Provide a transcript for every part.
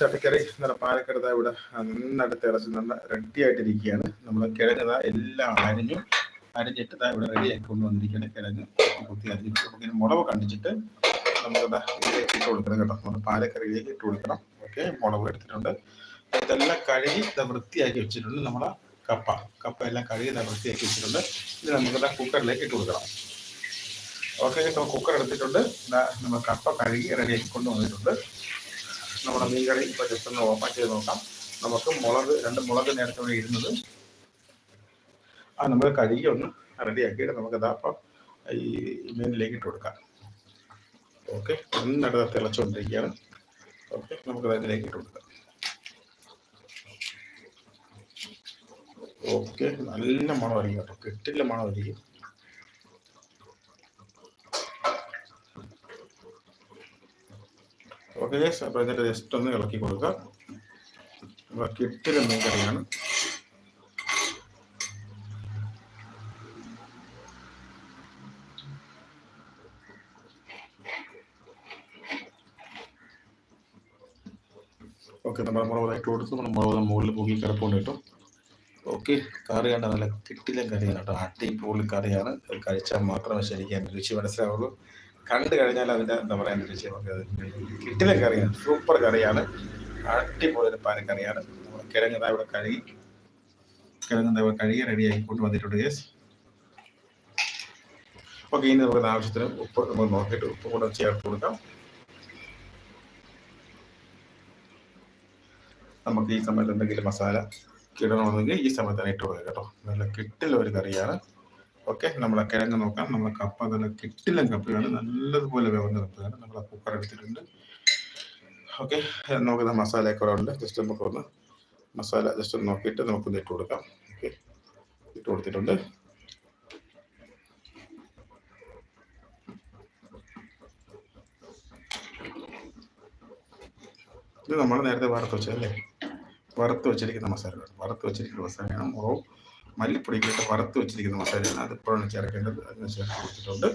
ചട്ടിക്കറി നല്ല പാലക്കറി ദാ ഇവിടെ നന്നായിട്ട് തിളച്ച് നല്ല റെഡി ആയിട്ടിരിക്കുകയാണ് നമ്മൾ കിഴങ്ങ് എല്ലാം അരിഞ്ഞു. അരിഞ്ഞിട്ട് ഇവിടെ റെഡി ആക്കി കൊണ്ടുവന്നിരിക്കുകയാണ് കിഴങ്ങ്. കുത്തി അരിഞ്ഞിട്ട് നമുക്ക് മുളക് കണ്ടിച്ചിട്ട് നമുക്ക് ഇതിലേക്ക് ഇട്ട് കൊടുക്കണം കേട്ടോ. നമ്മുടെ പാലക്കറിയിലേക്ക് ഇട്ട് കൊടുക്കണം. ഓക്കെ മുളക് എടുത്തിട്ടുണ്ട്. ഇതെല്ലാം കഴുകി ഇത് വൃത്തിയാക്കി വെച്ചിട്ടുണ്ട് നമ്മളെ കപ്പ. കപ്പ എല്ലാം കഴുകി ഇതാ വൃത്തിയാക്കി വെച്ചിട്ടുണ്ട്. ഇത് നമുക്ക് കുക്കറിലേക്ക് ഇട്ട് കൊടുക്കണം. ഓക്കെ നമ്മൾ കുക്കർ എടുത്തിട്ടുണ്ട്. നമ്മൾ കപ്പ കഴുകി റെഡിയാക്കി കൊണ്ടുവന്നിട്ടുണ്ട്. നമ്മുടെ മീൻകറി ഇപ്പോൾ ജസ്റ്റ് ഒന്ന് ഓപ്പൺ ചെയ്ത് നോക്കാം. നമുക്ക് മുളക് രണ്ട് മുളക് നേരത്തെ ഇരുന്നത്. ആ നമ്മൾ കഴുകി ഒന്ന് റെഡിയാക്കിയിട്ട് നമുക്ക് ഇതാപ്പം ഈ മീനിലേക്ക് ഇട്ട് കൊടുക്കാം. ഓക്കെ നന്നായിട്ട് തിളച്ചുകൊണ്ടിരിക്കുകയാണ്. ഓക്കെ നമുക്ക് അതിലേക്ക് ഇട്ട് കൊടുക്കാം. ഓക്കെ നല്ല മണമായിരിക്കും കേട്ടോ. കെട്ടില്ല മണമായിരിക്കും ഓക്കെ അപ്പോൾ എന്നിട്ട് ജസ്റ്റ് ഒന്ന് ഇളക്കി കൊടുക്കുക അപ്പോൾ മീൻ കറിയാണ് ഓക്കെ നമ്മൾ മുളക് ഇട്ട് കൊടുത്ത്. നമ്മൾ മുളക് മുകളിൽ പൊങ്ങി കിടപ്പുണ്ട് കേട്ടോ ഓക്കെ കറി കണ്ട നല്ല കിട്ടില്ല കറിയാണ് കേട്ടോ. അടിപൊളി കറിയാണ്. കഴിച്ചാൽ മാത്രമേ ശരിക്കും രുചി മനസ്സിലാവുള്ളൂ. കണ്ടു കഴിഞ്ഞാൽ അതിന്റെ എന്താ പറയുക രുചി നമുക്ക് കിട്ടില്ല കറിയാണ്. സൂപ്പർ കറിയാണ്. അടിപൊളി ഒരു പാലക്കറിയാണ് നമ്മൾ കിഴങ്ങ് ഇവിടെ കഴുകി കിഴങ്ങ് ഇവിടെ കഴുകി റെഡിയാക്കി കൊണ്ടുവന്നിട്ടുണ്ട് യെസ് ഓക്കെ ഇനി നമുക്ക് ആവശ്യത്തിന് ഉപ്പ് നമ്മൾ നോക്കിയിട്ട് ഉപ്പ് കൂടെ ചേർത്ത് കൊടുക്കാം. നമുക്ക് ഈ സമയത്ത് എന്തെങ്കിലും മസാല കിടണമെന്നെങ്കിൽ ഈ സമയത്ത് തന്നെ ഇട്ട് കൊടുക്കാം കേട്ടോ. നല്ല കിട്ടില്ല ഒരു കറിയാണ്. ഓക്കെ നമ്മളെ കിഴങ്ങ് നോക്കാം. നമ്മളെ കപ്പ നല്ല കിട്ടില്ല കപ്പയാണ്. നല്ലതുപോലെ വേവുന്ന കപ്പയാണ് നമ്മളെ കുക്കർ എടുത്തിട്ടുണ്ട്. ഓക്കെ നമുക്ക് മസാല ഒക്കെ ഉണ്ട്. ജസ്റ്റ് നമുക്ക് ഒന്ന് മസാല ജസ്റ്റ് ഒന്ന് നോക്കിയിട്ട് നമുക്കൊന്ന് ഇട്ട് കൊടുക്കാം. ഓക്കെ ഇട്ട് കൊടുത്തിട്ടുണ്ട്. ഇത് നമ്മൾ നേരത്തെ വറുത്ത് വെച്ചതല്ലേ? വറുത്ത് വെച്ചിരിക്കുന്ന മസാല വറുത്ത് വെച്ചിരിക്കുന്ന മസാലയാണ് മുളകും മല്ലിപ്പൊടിക്കൊക്കെ വറുത്ത് വെച്ചിരിക്കുന്ന മസാലയാണ് അത്. ഇപ്പോഴാണ് ചേർക്കേണ്ടത്. അതിന് ശേഷം കൊടുത്തിട്ടുണ്ട്.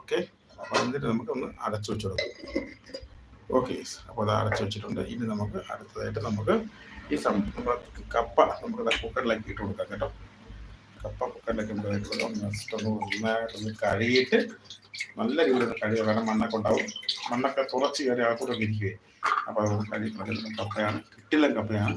ഓക്കെ അപ്പോൾ എന്നിട്ട് നമുക്കൊന്ന് അടച്ചു വെച്ച് കൊടുക്കാം. ഓക്കെ അപ്പോൾ അത് അടച്ചു വെച്ചിട്ടുണ്ട്. ഇനി നമുക്ക് അടുത്തതായിട്ട് നമുക്ക് ഈ സം കപ്പ നമുക്ക് കുക്കറിലേക്ക് ഇട്ട് കൊടുക്കാം കേട്ടോ. കപ്പ കുക്കറിലേക്ക് നമുക്ക് നന്നായിട്ടൊന്ന് കഴുകിയിട്ട് നല്ല രീതിയിൽ കഴുകുക. കാരണം മണ്ണൊക്കെ ഉണ്ടാവും. മണ്ണൊക്കെ തുറച്ച് കയറി ആൾക്കൂടെ ഒക്കെ ഇരിക്കുകയെ അപ്പോൾ അത് കഴുകി കപ്പയാണ്. കിട്ടില്ല കപ്പയാണ്.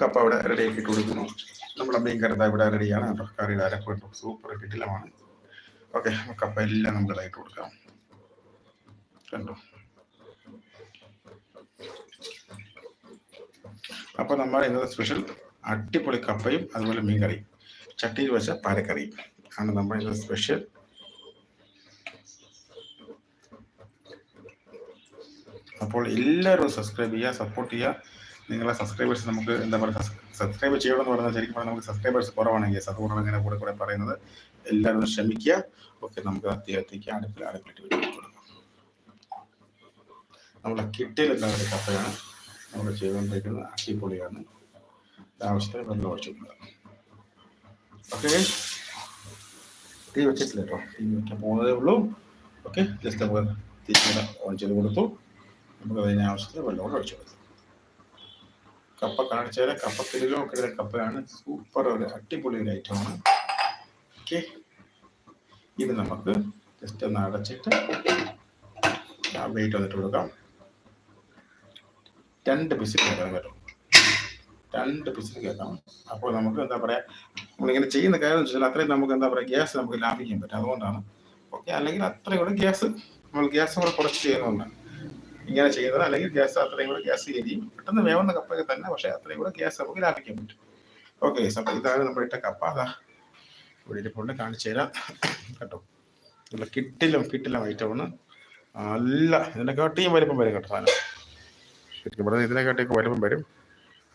കപ്പ അവിടെ റെഡിയാക്കി ഇട്ട് കൊടുക്കുന്നു. നമ്മുടെ മീൻ ദാ ഇവിടെ റെഡിയാണ് കേട്ടോ കറിയുടെ അരപ്പ് സൂപ്പർ കിട്ടിലമാണ് ഓക്കെ കപ്പ എല്ലാം നമുക്ക് ഇതായിട്ട് കൊടുക്കാം. കണ്ടോ? അപ്പൊ നമ്മൾ ഇന്നത്തെ സ്പെഷ്യൽ അടിപൊളി കപ്പയും അതുപോലെ മീൻ കറിയും. ചട്ടിയിൽ വെച്ച പാലക്കറിയും. ആണ് നമ്മൾ ഇന്നത്തെ സ്പെഷ്യൽ അപ്പോൾ എല്ലാവരും സബ്സ്ക്രൈബ് ചെയ്യുക സപ്പോർട്ട് ചെയ്യുക. നിങ്ങളെ സബ്സ്ക്രൈബേഴ്സ് നമുക്ക് എന്താ പറയുക സബ്സ്ക്രൈബ് ചെയ്യണമെന്ന് പറഞ്ഞാൽ ശരിക്കും പറഞ്ഞാൽ നമുക്ക് സബ്സ്ക്രൈബേഴ്സ് കുറവാണെങ്കിൽ അതുകൊണ്ടാണ് ഇങ്ങനെ കൂടെ കൂടെ പറയുന്നത്. എല്ലാവരും ശ്രമിക്കുക. ഓക്കെ നമുക്ക് അദ്ദേഹത്തേക്ക് അടുപ്പിൽ അടുപ്പിലിട്ട് വെച്ച് കൊടുക്കാം. നമ്മളെ കിട്ടിയിലുള്ള ഒരു കപ്പയാണ്. നമ്മൾ ചെയ്തുകൊണ്ടിരിക്കുന്നത് അടിപൊളിയാണ്. ആവശ്യത്തിന് വെള്ളം ഒഴിച്ചിട്ടുണ്ട് ഓക്കെ തീ വെച്ചിട്ടില്ല കേട്ടോ. തീ വെക്കാൻ പോകുന്നതേ ഉള്ളൂ. ഓക്കെ ജസ്റ്റ് നമുക്ക് തീ ഓൺ ചെയ്ത് കൊടുത്തു. നമുക്ക് അതിനാവശ്യത്തിന് വെള്ളം കൂടെ ഒഴിച്ചു കൊടുത്തു കപ്പ കാണിച്ചാൽ കപ്പ കിലോ കിലോ കപ്പയാണ്. സൂപ്പർ ഒരു അടിപൊളി ഒരു ഐറ്റമാണ് ഓക്കെ ഇത് നമുക്ക് ജസ്റ്റ് ഒന്ന് അടച്ചിട്ട് വെയിറ്റ് വന്നിട്ട് കൊടുക്കാം. രണ്ട് പിസിൽ കേൾക്കാൻ കേട്ടോ രണ്ട് പിസിൽ കേൾക്കാം അപ്പോൾ നമുക്ക് എന്താ പറയുക നമ്മളിങ്ങനെ ചെയ്യുന്ന കാര്യം എന്ന് വെച്ചാൽ അത്രയും നമുക്ക് എന്താ പറയുക ഗ്യാസ് നമുക്ക് ലാഭിക്കാൻ പറ്റും. അതുകൊണ്ടാണ്. ഓക്കെ അല്ലെങ്കിൽ അത്രയും കൂടെ ഗ്യാസ് നമ്മൾ ഗ്യാസ് നമ്മൾ കുറച്ച് ചെയ്യുന്നതുകൊണ്ടാണ്. ഇങ്ങനെ ചെയ്യുന്നത് അല്ലെങ്കിൽ ഗ്യാസ് അത്രയും കൂടെ ഗ്യാസ് എരിയും പെട്ടെന്ന് വേവുന്ന കപ്പൊക്കെ തന്നെ പക്ഷേ അത്രയും കൂടെ ഗ്യാസ് നമുക്ക് ലാഭിക്കാൻ പറ്റും. ഓക്കെ അപ്പോൾ ഇതാണ് നമ്മൾ ഇട്ട കപ്പ. അതാ ഇവിടെ ഇരിപ്പുണ്ട് കാണിച്ചു തരാം. കേട്ടോ? നല്ല കിട്ടിലും കിട്ടിലും ഐറ്റമാണ് നല്ല ഇതിനെക്കാട്ടിയും വലിപ്പം വരും കേട്ടോ സാധനം. ശരിക്കും പറഞ്ഞാൽ ഇതിനെക്കാട്ടിയൊക്കെ വലിപ്പം വരും.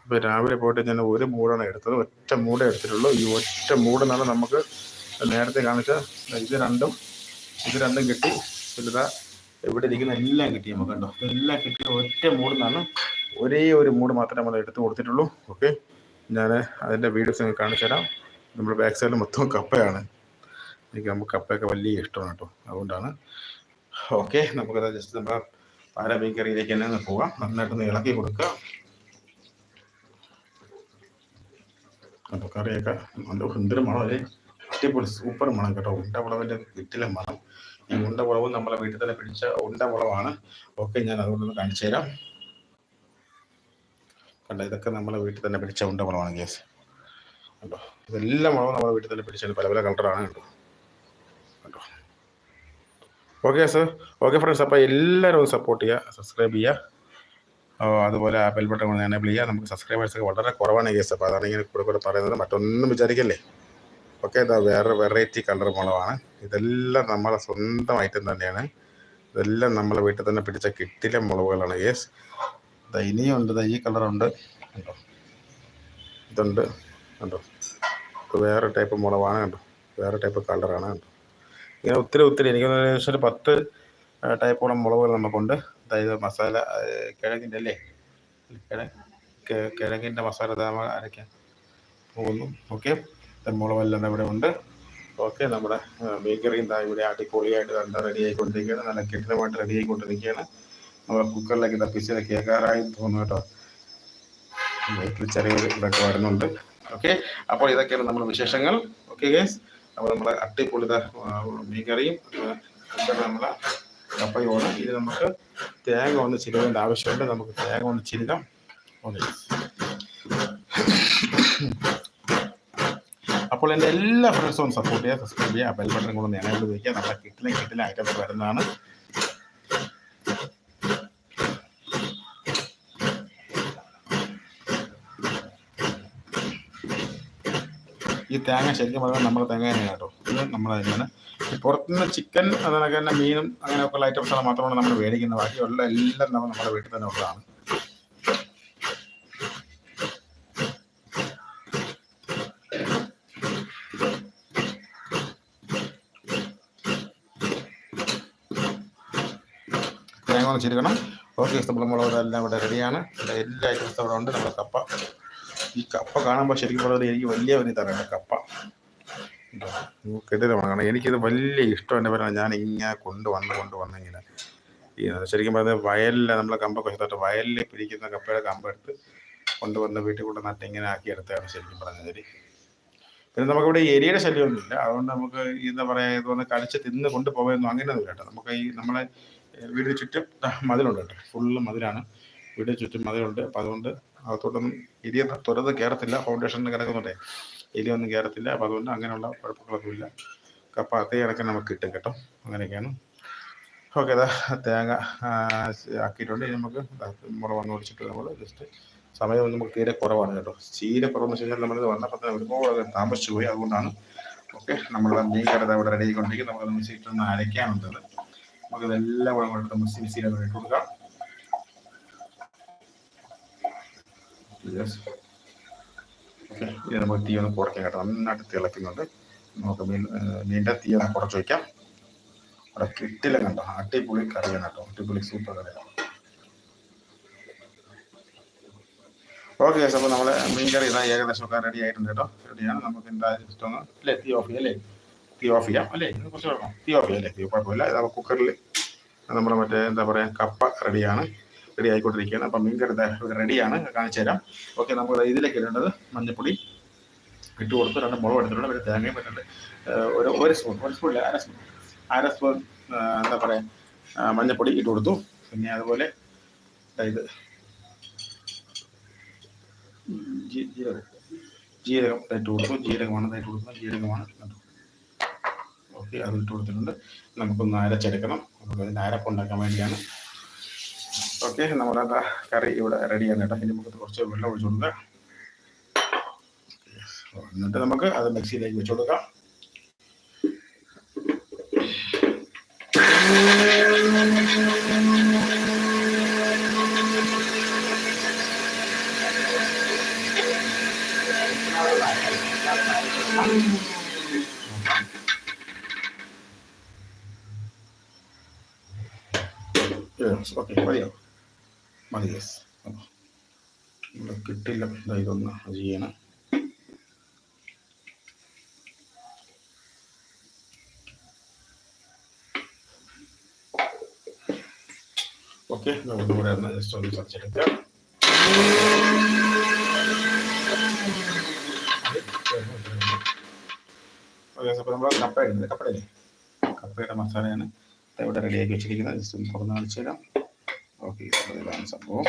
അപ്പോൾ രാവിലെ പോയിട്ട് ഞാൻ ഒരു മൂടാണ് എടുത്തത്. ഒറ്റ മൂടേ എടുത്തിട്ടുള്ളൂ. ഈ ഒറ്റ മൂടെന്നാണ് നമുക്ക് നേരത്തെ കാണിച്ച ഇത് രണ്ടും ഇത് രണ്ടും കിട്ടി. ഇതാ ഇവിടെ ഇരിക്കുന്ന എല്ലാം കിട്ടി നമുക്ക് കണ്ടോ? എല്ലാം കിട്ടിയ ഒറ്റ മൂഡ് നിന്നാണ് ഒരേ ഒരു മൂഡ് മാത്രമേ നമ്മൾ എടുത്ത് കൊടുത്തിട്ടുള്ളൂ. ഓക്കെ ഞാൻ അതിന്റെ വീഡിയോസ് നിങ്ങൾക്ക് കാണിച്ചു തരാം. നമ്മുടെ ബാക്ക് സൈഡിൽ മൊത്തം കപ്പയാണ്. എനിക്ക് നമുക്ക് കപ്പയൊക്കെ വലിയ ഇഷ്ടമാണ് കേട്ടോ. അതുകൊണ്ടാണ്. ഓക്കെ നമുക്കത് ജസ്റ്റ് നമ്മുടെ പാര മീൻ കറിയിലേക്ക് തന്നെ പോവാം. നന്നായിട്ടൊന്ന് ഇളക്കി കൊടുക്കുക. അപ്പോൾ കറിയൊക്കെ നല്ല സുന്ദര മണം അല്ലേ അടിപൊളി സൂപ്പർ മണം കേട്ടോ. ഉണ്ടമുളവിന്റെ വീട്ടിലെ മണം. ഈ ഉണ്ടമുളവ് നമ്മളെ വീട്ടിൽ തന്നെ പിടിച്ച ഉണ്ടമുളവാണ് ഓക്കെ ഞാൻ അതുകൊണ്ടൊന്ന് കാണിച്ചു തരാം. കണ്ട ഇതൊക്കെ നമ്മളെ വീട്ടിൽ തന്നെ പിടിച്ച ഉണ്ടമുളവാണ് ഗ്യാസ് കണ്ടോ ഇതെല്ലാം മുളകും നമ്മളെ വീട്ടിൽ തന്നെ പിടിച്ചത് പല പല കളറാണ് കണ്ടോ. കണ്ടോ. ഓക്കെ സർ ഓക്കെ ഫ്രണ്ട്സ് അപ്പോൾ എല്ലാവരും സപ്പോർട്ട് ചെയ്യുക സബ്സ്ക്രൈബ് ചെയ്യുക. അതുപോലെ ആ ബെൽ ബട്ടൺ കൊണ്ട് എനേബിൾ ചെയ്യുക. നമുക്ക് സബ്സ്ക്രൈബേഴ്സൊക്കെ വളരെ കുറവാണ് കേസ് അപ്പോൾ അതാണ് ഇങ്ങനെ കൂടെ കൂടെ പറയുന്നത്. മറ്റൊന്നും വിചാരിക്കല്ലേ? ഓക്കെ ഇതാ വേറെ വെറൈറ്റി കളർ മുളകാണ് ഇതെല്ലാം നമ്മളെ സ്വന്തം ഐറ്റം തന്നെയാണ്. ഇതെല്ലാം നമ്മളെ വീട്ടിൽ തന്നെ പിടിച്ച കിട്ടിലെ മുളകുകളാണ് യെസ് ഇനിയുണ്ട് ഈ കളറുണ്ട് കണ്ടോ? ഇതുണ്ട്. കണ്ടോ? ഇത് വേറെ ടൈപ്പ് മുളകാണ് കണ്ടോ? വേറെ ടൈപ്പ് കളറാണ് കണ്ടോ? ഇങ്ങനെ ഒത്തിരി ഒത്തിരി എനിക്ക് ഒരു പത്ത് ടൈപ്പോളം മുളകുകൾ നമുക്കുണ്ട്. അതായത് മസാല കിഴങ്ങിന്റെ അല്ലേ? കിഴ കിഴങ്ങിന്റെ മസാല നമ്മൾ അരയ്ക്കാൻ പോകുന്നു. ഓക്കെ മുളകെല്ലാം ഇവിടെ ഉണ്ട്. ഓക്കെ നമ്മുടെ ബേക്കറി എന്താ ഇവിടെ അടിപൊളിയായിട്ട് കണ്ട റെഡി ആയിക്കൊണ്ടിരിക്കുകയാണ് നല്ല കെട്ടിടമായിട്ട് റെഡി ആയിക്കൊണ്ടിരിക്കുകയാണ് നമ്മുടെ കുക്കറിലേക്ക് തപ്പിച്ച് കേൾക്കാറായി തോന്നുന്നു കേട്ടോ. വീട്ടിൽ ചെറിയൊരു ഇതൊക്കെ വരുന്നുണ്ട്. ഓക്കെ അപ്പോൾ ഇതൊക്കെയാണ് നമ്മുടെ വിശേഷങ്ങൾ. ഓക്കെ ഗേസ് അപ്പോൾ നമ്മുടെ അട്ടിപ്പൊളിത മീൻകറിയും അതുപോലെ നമ്മളെ കപ്പയുമാണ്. ഇത് നമുക്ക് തേങ്ങ ഒന്ന് ചിരുവേണ്ട ആവശ്യമുണ്ട്. നമുക്ക് തേങ്ങ ഒന്ന് ചിരുകാം. ഓക്കെ. അപ്പോൾ എന്റെ എല്ലാ ഫ്രണ്ട്സും സപ്പോർട്ട് ചെയ്യുക സബ്സ്ക്രൈബ് ചെയ്യുക ബെൽ ബട്ടൺ കൂടെ നേരെ ഉപയോഗിക്കുക നമ്മുടെ കിട്ടിലെ കിട്ടിലെ ഐറ്റംസ് വരുന്നതാണ്. ഈ തേങ്ങ ശരിക്കും പറഞ്ഞാൽ നമ്മുടെ തേങ്ങ തന്നെയാണ് കേട്ടോ. ഇത് നമ്മുടെ തന്നെയാണ് പുറത്തുനിന്ന് ചിക്കൻ അതുപോലെ തന്നെ മീനും അങ്ങനെയൊക്കെയുള്ള ഐറ്റംസാണ് മാത്രമാണ് നമ്മൾ മേടിക്കുന്നത് ബാക്കിയുള്ള എല്ലാം നമ്മൾ നമ്മുടെ വീട്ടിൽ തന്നെ ഉള്ളതാണ്. തേങ്ങ ഒന്ന് ചിരിക്കണം ഓക്കെ മുളക് എല്ലാം ഇവിടെ റെഡിയാണ് ഇവിടെ എല്ലാ ഐറ്റംസും അവിടെ ഉണ്ട്. നമ്മുടെ കപ്പ. ഈ കപ്പ കാണുമ്പോൾ ശരിക്കും പറഞ്ഞാൽ എനിക്ക് വലിയ വലിയ കേട്ടോ കപ്പ. കെട്ടിടമാണ് എനിക്കിത് വലിയ ഇഷ്ടം എന്റെ പറയുന്നത് ഞാൻ ഇങ്ങനെ കൊണ്ടുവന്ന് കൊണ്ടുവന്നിങ്ങനെ ശരിക്കും പറഞ്ഞാൽ വയലിൽ നമ്മളെ കമ്പ കൊച്ചത്തോട്ട് വയലിൽ പിരിക്കുന്ന കപ്പയുടെ കമ്പെടുത്ത് കൊണ്ടുവന്ന് വീട്ടിൽ കൊണ്ട് നട്ട് ഇങ്ങനെ ആക്കി എടുത്തതാണ് ശരിക്കും പറഞ്ഞാൽ പിന്നെ നമുക്കിവിടെ എരിയുടെ ശല്യമൊന്നുമില്ല. അതുകൊണ്ട് നമുക്ക് എന്താ പറയുക ഇതൊന്ന് കടിച്ച് തിന്ന് കൊണ്ടുപോകുന്നു അങ്ങനെയൊന്നും കേട്ടോ. നമുക്ക് ഈ നമ്മളെ വീടിന് ചുറ്റും മതിലുണ്ട് കേട്ടോ. ഫുള്ള് മതിലാണ്. വീടിന് ചുറ്റും മതിലുണ്ട്. അപ്പം അതുകൊണ്ട് അകത്തോട്ടൊന്നും എലിയ തുറന്ന് കയറത്തില്ല ഫൗണ്ടേഷനിൽ കിടക്കുന്നുണ്ടേ. എലിയൊന്നും കയറത്തില്ല അപ്പം അതുകൊണ്ട് അങ്ങനെയുള്ള കുഴപ്പങ്ങളൊന്നുമില്ല. കപ്പ അതേ കണക്കിന് നമുക്ക് കിട്ടും കേട്ടോ. അങ്ങനെയൊക്കെയാണ്. ഓക്കെ അതാ തേങ്ങ ആക്കിയിട്ടുണ്ട്. നമുക്ക് ദാ മുളക് വന്ന് ഒടിച്ചിട്ട് നമ്മൾ ജസ്റ്റ് സമയം നമുക്ക് തീരെ കുറവാണ് കേട്ടോ. തീരെ കുറവെന്ന് വെച്ച് കഴിഞ്ഞാൽ നമ്മളിത് വന്നപ്പോൾ തന്നെ ഒരുപാട് താമസിച്ചു പോയി. അതുകൊണ്ടാണ് ഓക്കെ നമ്മൾ മീൻ കടത ഇവിടെ റെഡി ആയിക്കൊണ്ടിരിക്കും നമുക്ക് മിക്സിയിട്ട് ഒന്ന് അരയ്ക്കാനുണ്ട് നമുക്ക് ഇതെല്ലാം കൂടെ അങ്ങോട്ട് മിക്സി മിക്സിയിലൊക്കെ ഇട്ട് കൊടുക്കാം. ഓക്കെ ഇനി നമുക്ക് തീ ഒന്ന് കുറയ്ക്കാം കേട്ടോ. നന്നായിട്ട് തിളയ്ക്കുന്നുണ്ട്. നമുക്ക് മീൻ മീന്റെ തീ ഒന്ന് കുറച്ച് വയ്ക്കാം അവിടെ കിട്ടില്ല കണ്ടോ? അടിപൊളി കറിയാണ് കേട്ടോ. അടിപൊളി സൂപ്പർ കറിയാണ്. ഓക്കെ അപ്പോൾ നമ്മളെ മീൻ കറി ഇതാ ഏകദേശം ഒക്കെ റെഡി ആയിട്ടുണ്ട് കേട്ടോ. റെഡിയാണ് നമുക്ക് എന്താ ജസ്റ്റ് ഒന്ന് അല്ലേ തീ ഓഫ് ചെയ്യാം അല്ലേ? തീ ഓഫ് ചെയ്യാം അല്ലേ? ഇത് കുറച്ച് വേണം തീ ഓഫ് ചെയ്യാം അല്ലേ? തീ കുഴപ്പമില്ല ഇതാ കുക്കറിൽ നമ്മുടെ മറ്റേ എന്താ പറയുക കപ്പ റെഡിയാണ് റെഡി ആയിക്കൊണ്ടിരിക്കുകയാണ്. അപ്പം മീൻ കറി റെഡിയാണ് കാണിച്ചു തരാം. ഓക്കെ നമ്മൾ ഇതിലേക്ക് ഇടേണ്ടത് മഞ്ഞൾപ്പൊടി ഇട്ട് കൊടുത്ത് രണ്ട് മുളക് എടുത്തിട്ടുണ്ട്. പിന്നെ തേങ്ങയും പറ്റുന്നുണ്ട് ഒരു ഒരു സ്പൂൺ ഒരു സ്പൂണില്ല അര സ്പൂൺ അര സ്പൂൺ എന്താ പറയുക മഞ്ഞൾപ്പൊടി ഇട്ട് കൊടുത്തു. പിന്നെ അതുപോലെ ഇത് ജീരകം ജീരകം ഇട്ട് കൊടുത്തു ജീരകമാണ് ഇട്ട് കൊടുക്കുന്നത് ജീരകമാണ്. ഓക്കെ അത് ഇട്ട് കൊടുത്തിട്ടുണ്ട്. നമുക്കൊന്ന് അരച്ചെടുക്കണം. നമുക്ക് അതിന്റെ അരപ്പുണ്ടാക്കാൻ വേണ്ടിയാണ്. ഓക്കെ നമ്മുടെ കറി ഇവിടെ റെഡിയാണ് കേട്ടോ. ഇനി നമുക്ക് കുറച്ച് വെള്ളം ഒഴിച്ചു കൊടുക്കുക എന്നിട്ട് നമുക്ക് അത് മിക്സിയിലേക്ക് വെച്ച് കൊടുക്കാം ഓക്കെ മതിയോ മതി യെസ് ഇവിടെ കിട്ടില്ല. ഇതൊന്ന് അത് ചെയ്യണം. ഓക്കെ ഒന്നുകൂടെ ഒന്ന് ജസ്റ്റ് ഒന്ന് സെർച്ച് എടുക്കാം അപ്പോൾ നമ്മൾ കപ്പയുടെ മസാലയാണ്. ഇവിടെ റെഡിയാക്കി വെച്ചിരിക്കുന്നത്. ജസ്റ്റ് ഒന്ന് തുറന്ന് കാണിച്ചു തരാം. ഓക്കെ ഇതാണ് സംഭവം.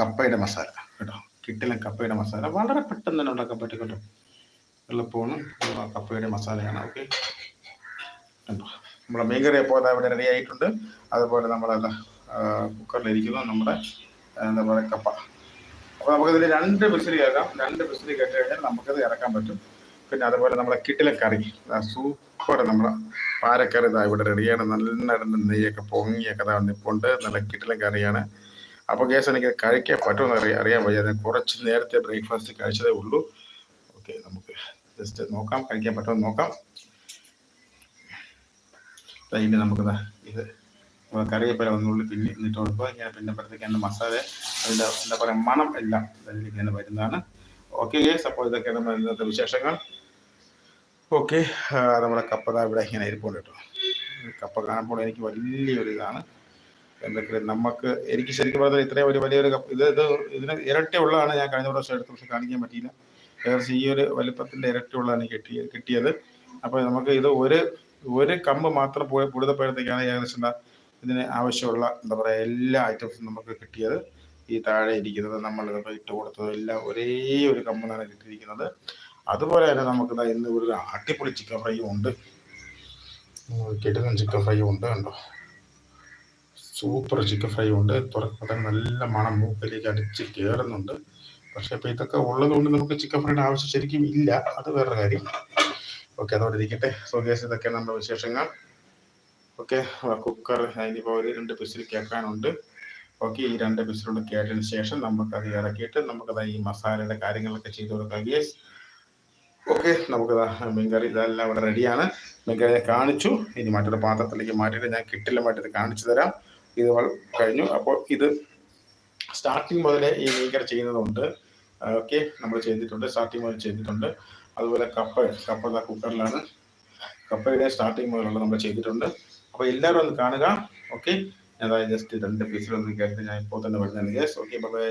കപ്പയുടെ മസാല കേട്ടോ. കിട്ടില്ല കപ്പയുടെ മസാല. വളരെ പെട്ടെന്ന് തന്നെ ഉണ്ടാക്കാൻ പറ്റും കേട്ടോ. എളുപ്പമാണ് കപ്പയുടെ മസാലയാണ് ഓക്കെ. കണ്ടോ? നമ്മുടെ മീൻകറി അപ്പോൾ ഇവിടെ റെഡി ആയിട്ടുണ്ട്. അതുപോലെ നമ്മളല്ല കുക്കറിലിരിക്കുന്നു. നമ്മുടെ എന്താ പറയുക കപ്പ. അപ്പോൾ നമുക്കിതിൽ രണ്ട് വിസിൽ കേൾക്കാം. രണ്ട് വിസിൽ കേട്ട് കഴിഞ്ഞാൽ നമുക്കത് ഇറക്കാൻ പറ്റും. പിന്നെ അതുപോലെ നമ്മളെ കിട്ടിലക്കറി സൂപ്പർ നമ്മളെ പാരക്കറി ഇതാ ഇവിടെ റെഡിയാണ് നല്ല നെയ്യൊക്കെ പൊങ്ങിയൊക്കെ ഇതാ നിപ്പുണ്ട് നല്ല കിട്ടിലെ കറിയാണ്. അപ്പോൾ ഗ്യാസ് എനിക്ക് കഴിക്കാൻ പറ്റുമെന്ന് അറിയാം അറിയാൻ വയ്യ. കുറച്ച് നേരത്തെ ബ്രേക്ക്ഫാസ്റ്റ് കഴിച്ചതേ ഉള്ളൂ. ഓക്കെ നമുക്ക് ജസ്റ്റ് നോക്കാം. കഴിക്കാൻ പറ്റുമെന്ന് നോക്കാം. ഇനി നമുക്കിതാ ഇത് കറിവേപ്പില ഒന്നുള്ളി പിന്നെ എന്നിട്ട് കൊടുക്കുക. ഇങ്ങനെ പിന്നെ അപ്പോഴത്തേക്ക് മസാല അതിന്റെ എന്താ പറയുക മണം എല്ലാം ഇങ്ങനെ വരുന്നതാണ്. ഓക്കെ അപ്പോൾ ഇതൊക്കെയാണ് ഇന്നത്തെ വിശേഷങ്ങൾ. ഓക്കെ നമ്മുടെ കപ്പ ദാ ഇവിടെ ഇങ്ങനെ ഇരിപ്പുണ്ട് കേട്ടോ. കപ്പ കാണുമ്പോൾ എനിക്ക് വലിയൊരു ഇതാണ്. എന്തൊക്കെ നമുക്ക് എനിക്ക് ശരിക്കും പറഞ്ഞാൽ ഇത്രയും ഒരു വലിയൊരു കപ്പ് ഇത് ഇത് ഇതിന് ഇരട്ടിയുള്ളതാണ് ഞാൻ കഴിഞ്ഞ പ്രാവശ്യം എടുത്ത പ്രാവശ്യം കാണിക്കാൻ പറ്റിയില്ല. ഏകദേശം ഈ ഒരു വലിപ്പത്തിന്റെ ഇരട്ടിയുള്ളതാണ് കിട്ടിയത് കിട്ടിയത്. അപ്പോൾ നമുക്ക് ഇത് ഒരു ഒരു കമ്പ് മാത്രം പോയി പുഴുതപ്പോഴത്തേക്കാണ് ഏകദേശം ഇതിന് ആവശ്യമുള്ള എന്താ പറയുക എല്ലാ ഐറ്റംസും നമുക്ക് കിട്ടിയത്. ഈ താഴെ ഇരിക്കുന്നത് നമ്മൾ ഇട്ട് കൊടുത്തത് എല്ലാം ഒരേ ഒരു കമ്പെന്നാണ് കിട്ടിയിരിക്കുന്നത്. അതുപോലെ തന്നെ നമുക്ക് ഇന്ന് ഒരു അടിപൊളി ചിക്കൻ ഫ്രൈയും ഉണ്ട്. കിട്ടുന്ന ചിക്കൻ ഫ്രൈ ഉണ്ട് കണ്ടോ? സൂപ്പർ ചിക്കൻ ഫ്രൈ ഉണ്ട്. തുറക്കുമ്പോൾ നല്ല മണം മൂക്കിലേക്ക് അടിച്ച് കയറുന്നുണ്ട് പക്ഷെ ഇപ്പൊ ഇതൊക്കെ ഉള്ളത് കൊണ്ട് നമുക്ക് ചിക്കൻ ഫ്രൈയുടെ ആവശ്യം ശരിക്കും ഇല്ല. അത് വേറൊരു കാര്യം. ഓക്കെ അതോടെ ഇരിക്കട്ടെ. സോ ഇതൊക്കെ നമ്മുടെ വിശേഷങ്ങൾ. ഓക്കെ കുക്കർ അതിനിപ്പോൾ ഒരു രണ്ട് പിസിൽ കേൾക്കാനുണ്ട്. ഓക്കെ ഈ രണ്ട് പിസിലൂടെ കേട്ടതിന് ശേഷം നമുക്കത് ഇറക്കിയിട്ട് നമുക്കത് ഈ മസാലയുടെ കാര്യങ്ങളൊക്കെ ചെയ്ത് കൊടുക്കാം യെസ് ഓക്കെ നമുക്ക് മീൻകറി ഇതെല്ലാം ഇവിടെ റെഡിയാണ്. മീൻകറി ഞാൻ കാണിച്ചു. ഇനി മറ്റൊരു പാത്രത്തിലേക്ക് മാറ്റിയിട്ട് ഞാൻ കിട്ടിലുമായിട്ട് ഇത് കാണിച്ചു തരാം. ഇത് കഴിഞ്ഞു. അപ്പോൾ ഇത് സ്റ്റാർട്ടിങ് മുതലേ ഈ മീൻകറി ചെയ്യുന്നതുണ്ട്. ഓക്കെ നമ്മൾ ചെയ്തിട്ടുണ്ട്. സ്റ്റാർട്ടിങ് മുതൽ ചെയ്തിട്ടുണ്ട്. അതുപോലെ കപ്പ കപ്പ കുക്കറിലാണ് കപ്പയുടെ സ്റ്റാർട്ടിങ് മുതലുള്ള നമ്മൾ ചെയ്തിട്ടുണ്ട്. അപ്പോൾ എല്ലാവരും ഒന്ന് കാണുക. ഓക്കെ ഞാൻ ജസ്റ്റ് രണ്ട് പീസിലൊന്നും കയറി ഞാൻ ഇപ്പോൾ തന്നെ വരുന്നുണ്ട് യെസ് ഓക്കെ ബൈ